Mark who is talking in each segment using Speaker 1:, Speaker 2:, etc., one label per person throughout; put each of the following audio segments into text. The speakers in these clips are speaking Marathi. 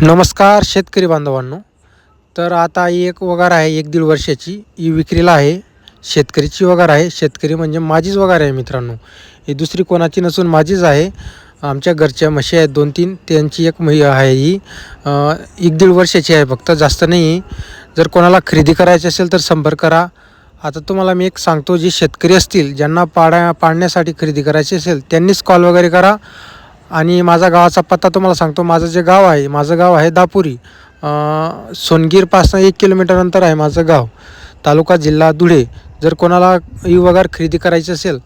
Speaker 1: नमस्कार शेतकरी बांधवांनो. तर आता ही एक वगार आहे एक दीड वर्षाची. ही विक्रीला आहे शेतकरीची वगार आहे. शेतकरी म्हणजे माझीच वगार आहे मित्रांनो. ही दुसरी कोणाची नसून माझीच आहे. आमच्या घरच्या म्हशी आहेत दोन तीन. त्यांची एक मही आहे ही. एक दीड वर्षाची आहे फक्त जास्त नाही. जर कोणाला खरेदी करायची असेल तर संपर्क करा. आता तुम्हाला मी एक सांगतो जे शेतकरी असतील ज्यांना पाड्या पाडण्यासाठी खरेदी करायची असेल त्यांनीच कॉल वगैरे करा. आणि माझा गावाचा पत्ता तुम्हाला सांगतो माझं जे गाव आहे माझं गाव आहे दापुरी. सोनगीरपासनं सोनगीरपासून एक किलोमीटर अंतर आहे माझं गाव. तालुका जिल्हा धुळे. जर कोणाला युवगार वगैरे खरेदी करायची असेल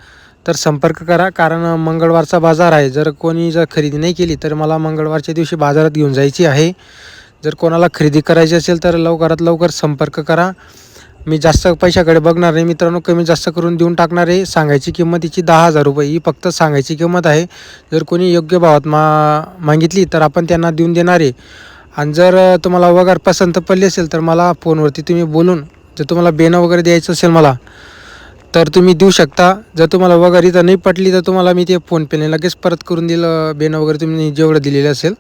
Speaker 1: तर संपर्क करा कारण मंगळवारचा बाजार आहे. जर कोणी जर खरेदी नाही केली तर मला मंगळवारच्या दिवशी बाजारात घेऊन जायची आहे. जर कोणाला खरेदी करायची असेल तर लवकरात लवकर संपर्क करा. मी जास्त पैशाकडे बघणार नाही. मित्रांनो कमी जास्त करून देऊन टाकणार आहे. सांगायची किंमत तिची दहा हजार रुपये. ही फक्त सांगायची किंमत आहे. जर कोणी योग्य भावात मा मागितली तर आपण त्यांना देऊन देणार आहे. आणि जर तुम्हाला वगैरे पसंत पडली असेल तर मला फोनवरती तुम्ही बोलून जर तुम्हाला बेनं वगैरे द्यायचं असेल मला तर तुम्ही देऊ शकता. जर तुम्हाला वगैरे इथं नाही पटली तर तुम्हाला मी ते फोनपेने लगेच परत करून दिलं बेनं वगैरे तुम्ही जेवढं दिलेलं असेल.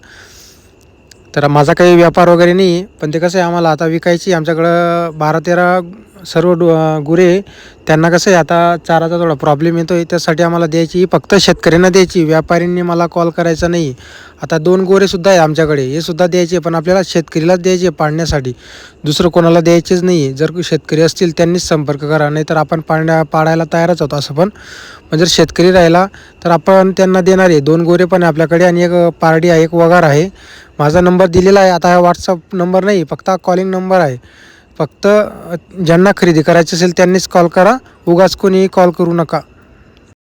Speaker 1: तर माझा काही व्यापार वगैरे नाही आहे पण ते कसं आहे आम्हाला आता विकायची आमच्याकडं बारा तेरा सर्व डु गुरे त्यांना कसं आहे आता चाराचा थोडा प्रॉब्लेम येतो आहे त्यासाठी आम्हाला द्यायची फक्त शेतकऱ्यांना द्यायची. व्यापाऱ्यांनी मला कॉल करायचा नाही. आता दोन गोरेसुद्धा आहे आमच्याकडे. हे सुद्धा द्यायचे पण आपल्याला शेतकरीलाच द्यायचे पाडण्यासाठी. दुसरं कोणाला द्यायचेच नाही. आहे जर शेतकरी असतील त्यांनीच संपर्क करा. नाही तर आपण पाडण्या पाडायला तयारच होतो असं पण. पण जर शेतकरी राहिला तर आपण त्यांना देणार आहे. दोन गोरे पण आपल्याकडे आणि एक पारडी आहे एक वगार आहे. माझा नंबर दिलेला आहे. आता हा व्हॉट्सअप नंबर नाही फक्त कॉलिंग नंबर आहे. फक्त ज्यांना खरेदी करायची असेल त्यांनीच कॉल करा. उगाच कोणीही कॉल करू नका.